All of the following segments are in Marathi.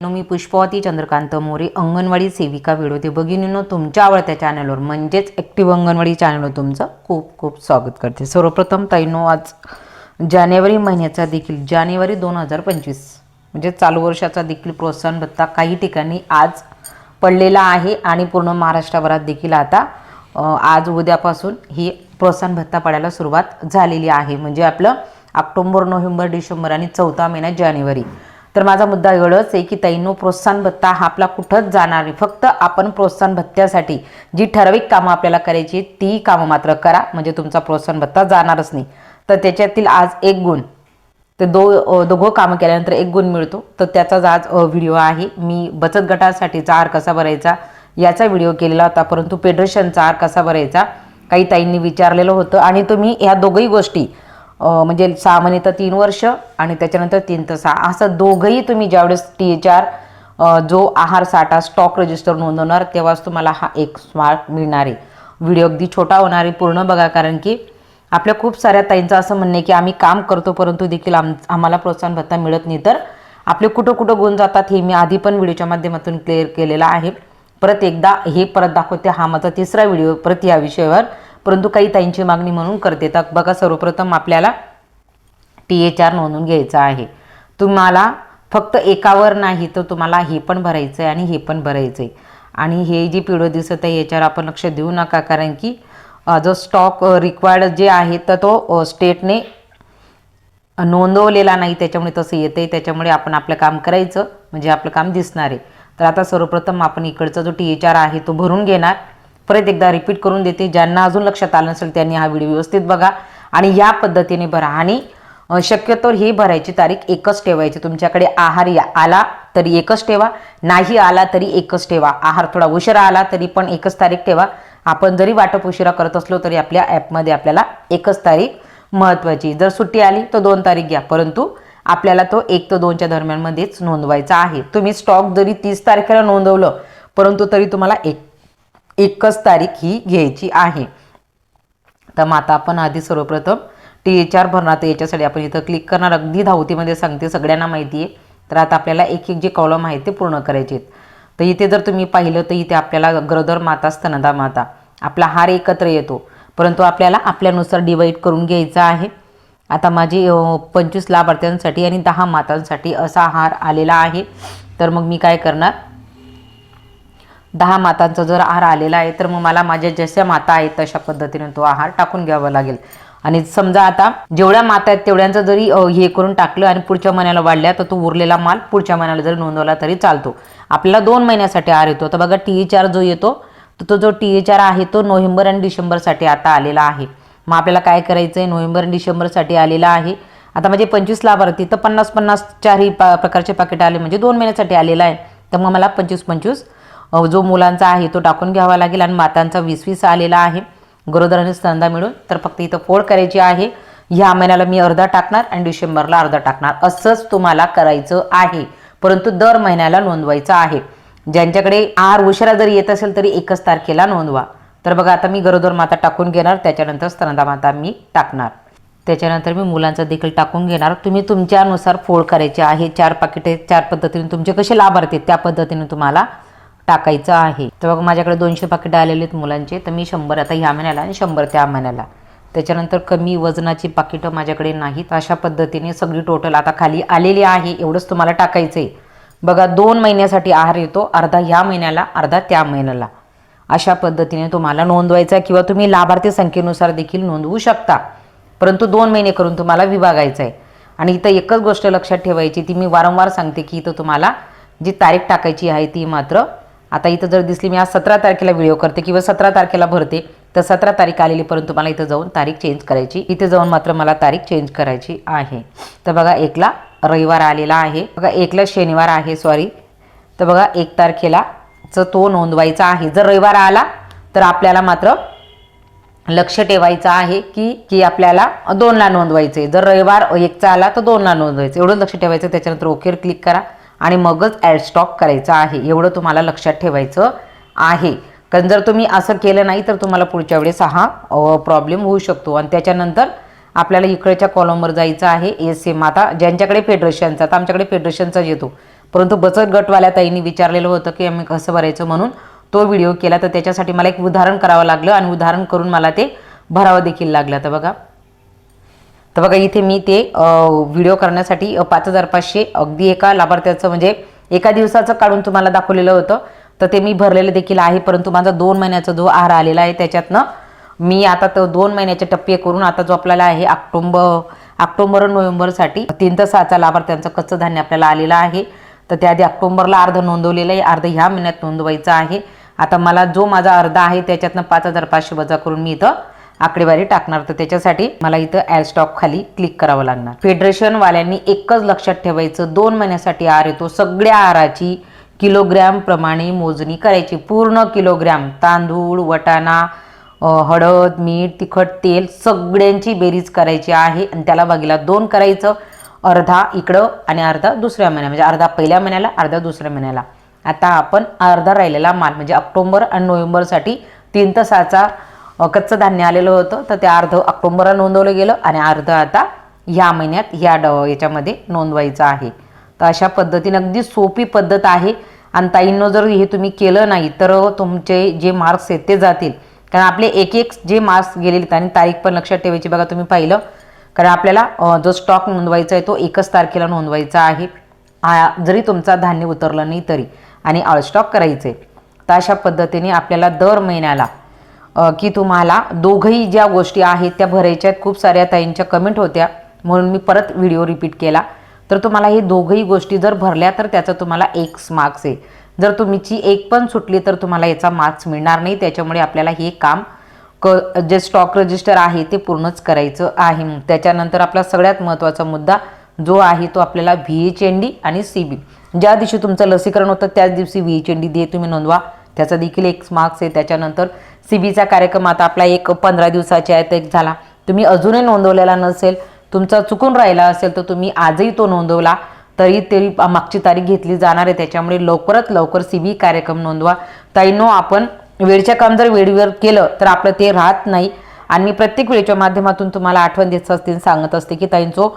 मी पुष्पवती चंद्रकांत मोरे अंगणवाडी सेविका विडोते भगिनींनो भगिनीनं तुमच्या आवडत्या चॅनलवर म्हणजेच ॲक्टिव्ह अंगणवाडी चॅनलवर तुमचं खूप खूप स्वागत करते. सर्वप्रथम ताईनो आज जानेवारी महिन्याचा देखील जानेवारी दोन हजार पंचवीस म्हणजे चालू वर्षाचा देखील प्रोत्साहन भत्ता काही ठिकाणी आज पडलेला आहे आणि पूर्ण महाराष्ट्रभरात देखील आता आज उद्यापासून ही प्रोत्साहन भत्ता पडायला सुरुवात झालेली आहे. म्हणजे आपलं ऑक्टोबर नोव्हेंबर डिसेंबर आणि चौथा महिना जानेवारी. तर माझा मुद्दा एवढंच आहे की ताईंनो प्रोत्साहन भत्ता हा आपला कुठंच जाणार नाही. फक्त आपण प्रोत्साहन भत्त्यासाठी जी ठराविक कामं आपल्याला करायची ती कामं मात्र करा. म्हणजे तुमचा प्रोत्साहन भत्ता जाणारच नाही. तर त्याच्यातील आज एक गुण. ते दो दोघं कामं केल्यानंतर एक गुण मिळतो. तर त्याचाच आज व्हिडिओ आहे. मी बचत गटासाठीचा आर कसा भरायचा याचा व्हिडिओ केलेला होता. परंतु फेडरेशनचा आर कसा भरायचा काही ताईंनी विचारलेलं होतं. आणि तुम्ही ह्या दोघही गोष्टी म्हणजे सहा महिने तर तीन वर्ष आणि त्याच्यानंतर तीन तर सहा. असं दोघंही तुम्ही ज्यावेळेस टी एच आर जो आहार साठा स्टॉक रजिस्टर नोंदवणार तेव्हाच तुम्हाला हा एक स्मार्ट मिळणार. आहे व्हिडिओ अगदी छोटा होणार आहे पूर्ण बघा कारण की आपल्या खूप साऱ्या ताईंचं असं म्हणणं आहे की आम्ही काम करतो परंतु देखील आम आम्हाला प्रोत्साहन भत्ता मिळत नाही. तर आपले कुठं कुठं गुण जातात हे मी आधी पण व्हिडिओच्या माध्यमातून क्लिअर केलेलं आहे. परत एकदा हे परत दाखवते हा माझा तिसरा व्हिडिओ परत या विषयावर. परंतु काही ताईंची मागणी म्हणून करते. तर बघा सर्वप्रथम आपल्याला टी एच आर नोंदून घ्यायचं आहे. तुम्हाला फक्त एकावर नाही तर तुम्हाला हे पण भरायचं आहे आणि हे पण भरायचं आहे आणि हे जी पिढो दिसत आहे याच्यावर आपण लक्ष देऊ नका कारण की जो स्टॉक रिक्वायर्ड जे आहे तर तो स्टेटने नोंदवलेला नाही. त्याच्यामुळे तसं येते त्याच्यामुळे आपण आपलं काम करायचं म्हणजे आपलं काम दिसणार आहे. तर आता सर्वप्रथम आपण इकडचा जो टी एच आर आहे तो भरून घेणार. परत एकदा रिपीट करून देते. ज्यांना अजून लक्षात आलं नसेल त्यांनी हा व्हिडिओ व्यवस्थित बघा. आणि या पद्धतीने भरा. आणि शक्यतोवर शक्यतो ही भरायची तारीख एकच ठेवायची. तुमच्याकडे आहार या आला तरी एकच ठेवा. नाही आला तरी एकच ठेवा. आहार थोडा उशिरा आला तरी पण एकच तारीख ठेवा. आपण जरी वाटप उशिरा करत असलो तरी आपल्या ॲपमध्ये आपल्याला एकच तारीख महत्त्वाची जर सुट्टी आली तर दोन तारीख घ्या. परंतु आपल्याला तो एक ते दोनच्या दरम्यानमध्येच नोंदवायचा आहे. तुम्ही स्टॉक जरी तीस तारखेला नोंदवलं परंतु तरी तुम्हाला एक एकच तारीख ही घ्यायची आहे. तर मग आता आपण आधी सर्वप्रथम टी एच आर भरणार. तर याच्यासाठी आपण इथं क्लिक करणार. अगदी धावतीमध्ये सांगते सगळ्यांना माहिती आहे. तर आता आपल्याला एक एक जे कॉलम आहे ते पूर्ण करायचे आहेत. तर इथे जर तुम्ही पाहिलं तर इथे आपल्याला गरोदर माता स्तनदा माता आपला हार एकत्र येतो. परंतु आपल्याला आपल्यानुसार डिवाईड करून घ्यायचा आहे. आता माझी पंचवीस लाभार्थ्यांसाठी आणि दहा मातांसाठी असा हार आलेला आहे. तर मग मी काय करणार? दहा मातांचा जर आहार आलेला आहे तर मग मला माझ्या जशा माता आहेत तशा पद्धतीने तो आहार टाकून घ्यावा लागेल. आणि समजा आता जेवढ्या माता आहेत तेवढ्यांचं जरी हे करून टाकलं आणि पुढच्या महिन्याला वाढल्या तर तो उरलेला माल पुढच्या महिन्याला जरी नोंदवला तरी चालतो. आपल्याला दोन महिन्यासाठी आहार येतो. तर बघा टी एच आर जो येतो तर तो जो टी एच आर आहे तो नोव्हेंबर आणि डिसेंबरसाठी आता आलेला आहे. मग आपल्याला काय करायचं आहे नोव्हेंबर आणि डिसेंबरसाठी आलेला आहे. आता म्हणजे पंचवीस लाभार्थी तर पन्नास पन्नास चारही पा प्रकारचे पाकिट आले म्हणजे दोन महिन्यासाठी आलेला आहे. तर मग मला पंचवीस पंचवीस जो मुलांचा आहे तो टाकून घ्यावा लागेल आणि मातांचा वीस वीस आलेला आहे. गरोदर आणि स्तंदा मिळून तर फक्त इथं फोड करायची आहे. ह्या महिन्याला मी अर्धा टाकणार आणि डिसेंबरला अर्धा टाकणार. असंच तुम्हाला करायचं आहे. परंतु दर महिन्याला नोंदवायचं आहे. ज्यांच्याकडे आर उशिरा जरी येत असेल तरी एकच तारखेला नोंदवा. तर बघा आता मी गरोदर माता टाकून घेणार त्याच्यानंतर स्तनदा माता मी टाकणार. त्याच्यानंतर मी मुलांचा देखील टाकून घेणार. तुम्ही तुमच्यानुसार फोड करायचे आहे. चार पाकिटे चार पद्धतीने तुमचे कसे लाभार्थी आहेत त्या पद्धतीने तुम्हाला टाकायचं आहे. तर बघा माझ्याकडे दोनशे पाकिटं आलेले आहेत मुलांचे तर मी शंभर आता ह्या महिन्याला आणि शंभर त्या महिन्याला त्याच्यानंतर कमी वजनाची पाकिटं माझ्याकडे नाहीत. अशा पद्धतीने सगळी टोटल आता खाली आलेली आहे. एवढंच तुम्हाला टाकायचं आहे बघा दोन महिन्यासाठी आहार येतो अर्धा ह्या महिन्याला अर्धा त्या महिन्याला. अशा पद्धतीने तुम्हाला नोंदवायचा आहे किंवा तुम्ही लाभार्थी संख्येनुसार देखील नोंदवू शकता. परंतु दोन महिने करून तुम्हाला विभागायचं आहे. आणि इथं एकच गोष्ट लक्षात ठेवायची ती मी वारंवार सांगते की इथं तुम्हाला जी तारीख टाकायची आहे ती मात्र आता इथं जर दिसली मी आज सतरा तारखेला व्हिडिओ करते किंवा सतरा तारखेला भरते तर सतरा तारीख आलेली परंतु मला इथं जाऊन तारीख चेंज करायची. इथे जाऊन मात्र मला तारीख चेंज करायची आहे. तर बघा एकला रविवार आलेला आहे. बघा एकला शनिवार आहे सॉरी तर बघा एक तारखेला च तो नोंदवायचा आहे. जर रविवार आला तर आपल्याला मात्र लक्ष ठेवायचं आहे की की आपल्याला दोनला नोंदवायचे जर रविवार एकचा आला तर दोनला नोंदवायचं एवढं लक्ष ठेवायचं त्याच्यानंतर ओकेवर क्लिक करा. आणि मगच ॲड स्टॉक करायचा आहे. एवढं तुम्हाला लक्षात ठेवायचं आहे. कारण जर तुम्ही असं केलं नाही तर तुम्हाला पुढच्या वेळेस हा प्रॉब्लेम होऊ शकतो. आणि त्याच्यानंतर आपल्याला इकडच्या कॉलमवर जायचं आहे. एस एम आता ज्यांच्याकडे फेडरेशनचा आता आमच्याकडे फेडरेशनचा येतो. परंतु बचत गटवाल्या ताईंनी विचारलेलं होतं की आम्ही कसं भरायचं म्हणून. तो व्हिडिओ केला तर त्याच्यासाठी मला एक उदाहरण करावं लागलं. आणि उदाहरण करून मला ते भरावं देखील लागलं. तर बघा. तर बघा इथे मी ते व्हिडिओ करण्यासाठी पाच हजार पाचशे अगदी एका लाभार्थ्याचं म्हणजे एका दिवसाचं काढून तुम्हाला दाखवलेलं होतं. तर ते मी भरलेलं देखील आहे परंतु माझा दोन महिन्याचा जो आहार आलेला आहे त्याच्यातनं मी आता तो दोन महिन्याचे टप्पे करून आता जो आपल्याला आहे ऑक्टोंबर ऑक्टोंबर नोव्हेंबरसाठी तीन तर सहाचा लाभार्थ्यांचं कच्चं धान्य आपल्याला आलेलं आहे. तर त्याआधी ऑक्टोबरला अर्ध नोंदवलेलं आहे अर्ध ह्या महिन्यात नोंदवायचं आहे. आता मला जो माझा अर्ध आहे त्याच्यातनं पाच हजार पाचशे वजा करून मी इथं आकडेवारी टाकणार. तर त्याच्यासाठी मला इथं ॲड स्टॉक खाली क्लिक करावं लागणार. फेडरेशन वाल्यांनी एकच लक्षात ठेवायचं. दोन महिन्यासाठी आहार येतो. सगळ्या आहाराची किलोग्रॅम प्रमाणे मोजणी करायची. पूर्ण किलोग्रॅम तांदूळ वटाणा हळद मीठ तिखट तेल सगळ्यांची बेरीज करायची आहे. आणि त्याला बागीला दोन करायचं. अर्धा इकडं आणि अर्धा दुसऱ्या महिन्या. म्हणजे अर्धा पहिल्या महिन्याला अर्धा दुसऱ्या महिन्याला. आता आपण अर्धा राहिलेला माल म्हणजे ऑक्टोबर आणि नोव्हेंबरसाठी तीन तासाचा कच्चं धान्य आलेलं होतं. तर ते अर्ध ऑक्टोबरला नोंदवलं गेलं आणि अर्ध आता ह्या महिन्यात ह्या ड याच्यामध्ये नोंदवायचं आहे. तर अशा पद्धतीने अगदी सोपी पद्धत आहे. आणि ताईंनो जर हे तुम्ही केलं नाही तर तुमचे जे मार्क्स आहेत ते जातील. कारण आपले एक एक जे मार्क्स गेलेले आणि तारीख पण लक्षात ठेवायची बघा तुम्ही पाहिलं. कारण आपल्याला जो स्टॉक नोंदवायचा आहे तो एकच तारखेला नोंदवायचा आहे. जरी तुमचा धान्य उतरलं नाही तरी. आणि ऑर्स्टॉक करायचं आहे तर अशा पद्धतीने आपल्याला दर महिन्याला की तुम्हाला दोघंही ज्या गोष्टी आहेत त्या भरायच्या आहेत. खूप साऱ्या ताईंच्या कमेंट होत्या. म्हणून मी परत व्हिडिओ रिपीट केला. तर तुम्हाला हे दोघंही गोष्टी जर भरल्या तर त्याचा तुम्हाला एक मार्क्स आहे. जर तुमची एक पण सुटली तर तुम्हाला याचा मार्क्स मिळणार नाही. त्याच्यामुळे आपल्याला हे काम क जे स्टॉक रजिस्टर आहे ते पूर्णच करायचं आहे. त्याच्यानंतर आपला सगळ्यात महत्त्वाचा मुद्दा जो आहे तो आपल्याला व्ही एच एन डी आणि सी बी ज्या दिवशी तुमचं लसीकरण होतं त्याच दिवशी व्ही एच एन डी दे तुम्ही नोंदवा. त्याचा देखील एक मार्क्स आहे. त्याच्यानंतर सी बीचा कार्यक्रम आता आपला एक पंधरा दिवसाचे आहे तो एक झाला. तुम्ही अजूनही नोंदवलेला नसेल तुमचा चुकून राहिला असेल तर तुम्ही आजही तो नोंदवला. तरी तरी मागची तारीख घेतली जाणार आहे त्याच्यामुळे लवकरात लवकर सी बी कार्यक्रम नोंदवा. ताईनो आपण वेळच्या काम जर वेळेवर केलं तर आपलं ते राहत नाही. आणि मी प्रत्येक वेळेच्या माध्यमातून तुम्हाला आठवण देत असते आणि सांगत असते की ताईंचो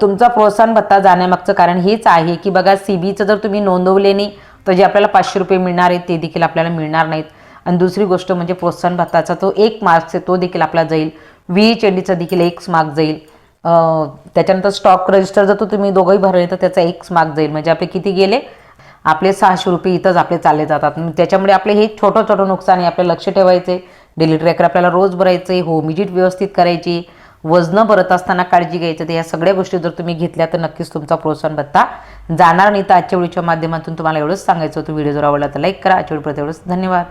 तुमचा प्रोत्साहन भत्ता जाण्यामागचं कारण हेच आहे की बघा सी बीचं जर तुम्ही नोंदवले नाही तर जे आपल्याला पाचशे रुपये मिळणार आहेत ते देखील आपल्याला मिळणार नाहीत. आणि दुसरी गोष्ट म्हणजे प्रोत्साहन भत्ताचा तो एक मार्क्स आहे तो देखील आपला जाईल. व्ही एच एन डीचा देखील एक मार्क जाईल. त्याच्यानंतर स्टॉक रजिस्टर जर तो तुम्ही दोघंही भरले तर त्याचा एक मार्क जाईल. म्हणजे आपले किती गेले? आपले सहाशे रुपये इथंच आपले चालले जातात. त्याच्यामुळे आपले हे छोटं छोटं नुकसान आहे. आपल्याला लक्ष ठेवायचे. डेली ट्रॅकर आपल्याला रोज भरायचे. होम विजिट व्यवस्थित करायची. वजनं भरत असताना काळजी घ्यायचं. तर या सगळ्या गोष्टी जर तुम्ही घेतल्या तर नक्कीच तुमचा प्रोत्साहन भत्ता जाणार. नाही तर आजच्या व्हिडिओच्या माध्यमातून तुम्हाला एवढंच सांगायचं होतं. व्हिडिओ जर आवडला तर लाईक करा. आजच्या व्हिडिओ एवढंच. धन्यवाद.